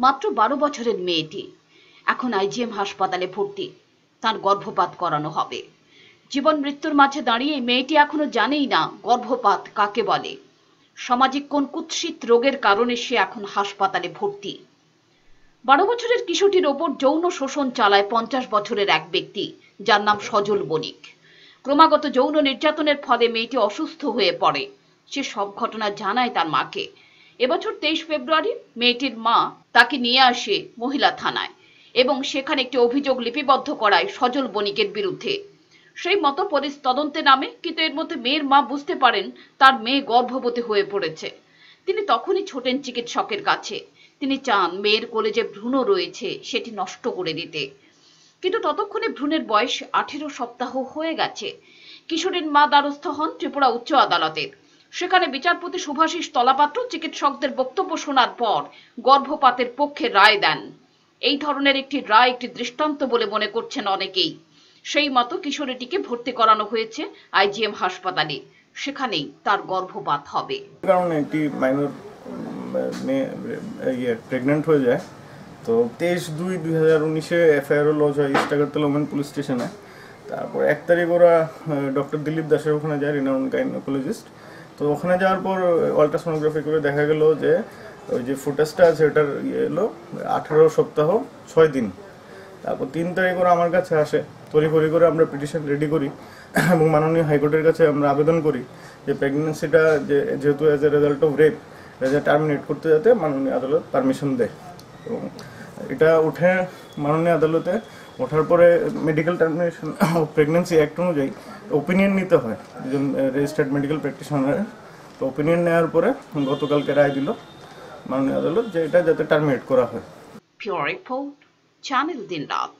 মাত্র বারো বছরের মেয়েটি। এখন আইজিএম হাসপাতালে ভর্তি। তার গর্ভপাত করানো হবে। জীবন মৃত্যুর মাঝে দাঁড়িয়ে মেয়েটি এখনও জানেই না গর্ভপাত কাকে বলে। সামাজিক কোন কুৎসিত রোগের কারণে সে এখন হাসপাতালে ভর্তি। বারো বছরের কিশোরটির ওপর যৌন শোষণ চালায় পঞ্চাশ বছরের এক ব্যক্তি, যার নাম সজল বণিক। ক্রমাগত যৌন নির্যাতনের ফলে মেয়েটি অসুস্থ হয়ে পড়ে। সে সব ঘটনা জানায় তার মাকে। এবছর তেইশ ফেব্রুয়ারি মেয়েটির মা তাকে নিয়ে আসে মহিলা থানায় এবং সেখানে একটি অভিযোগ লিপিবদ্ধ করায় সজল বণিকের বিরুদ্ধে। সেই মতো পুলিশ তদন্তে নামে, কিন্তু এর মধ্যে মেয়ের মা বুঝতে পারেন তার মেয়ে গর্ভবতী হয়ে পড়েছে। তিনি তখনই ছোটেন চিকিৎসকের কাছে। তিনি চান মেয়ের কোলে যে ভ্রূণ রয়েছে, সেটি নষ্ট করে দিতে। কিন্তু ততক্ষণে ভ্রূণের বয়স আঠেরো সপ্তাহ হয়ে গেছে। কিশোরীর মা দ্বারস্থ হন ত্রিপুরা উচ্চ আদালতের। সেখানে বিচারপতি সুভাষিস তলাপাত্র চিকিৎসকদের বক্তব্য শোনার পর গর্ভপাতের পক্ষে রায় দেন। এই ধরনের একটি রায় একটি দৃষ্টান্ত বলে মনে করছেন অনেকেই। সেই মতো কিশোরীটিকে ভর্তি করানো হয়েছে আইজিএম হাসপাতালে। সেখানেই তার গর্ভপাত হবে। কারণ একটি মাইনর মেয়ে ইয়ে প্রেগনেন্ট হয়ে যায়। তো তেইশ দুই দুই হাজার উনিশে এফআইআরও লজ হয় ইস্ট আগরতলা ওমেন পুলিশ স্টেশনে। তারপর এক তারিখ ওরা ডক্টর দিলীপ দাসের ওখানে যায় রিনাউন গাইনোকোলজিস্ট তো ওখানে যাওয়ার পর আলট্রাসোনোগ্রাফি করে দেখা গেল যে, ওই যে ফুটেজটা আছে ওটার ইয়ে এলো, আঠেরো সপ্তাহ, ছয় দিন। তারপর তিন তারিখ ওরা আমার কাছে আসে, তড়িঘড়ি করে আমরা পিটিশন রেডি করি। এবং মাননীয় হাইকোর্টের কাছে আমরা আবেদন করি যে প্রেগনেন্সিটা যে, যেহেতু as a result of rape এটা টার্মিনেট করতে যাতে মাননীয় আদালত পারমিশন দেয়। এবং এটা উঠে মাননীয় আদালতে ওঠার পরে মেডিকেল টার্মিনেশন প্রেগনেন্সি অ্যাক্ট অনুযায়ী ওপিনিয়ন নিতে হয় একজন রেজিস্টার্ড মেডিকেল প্র্যাকটিশনারের তো ওপিনিয়ন নেওয়ার পরে গতকালকে রায় দিল মাননীয় আদালত যে এটা যাতে টার্মিনেট করা হয় পিওর রিপোর্ট Channel দিন Raat.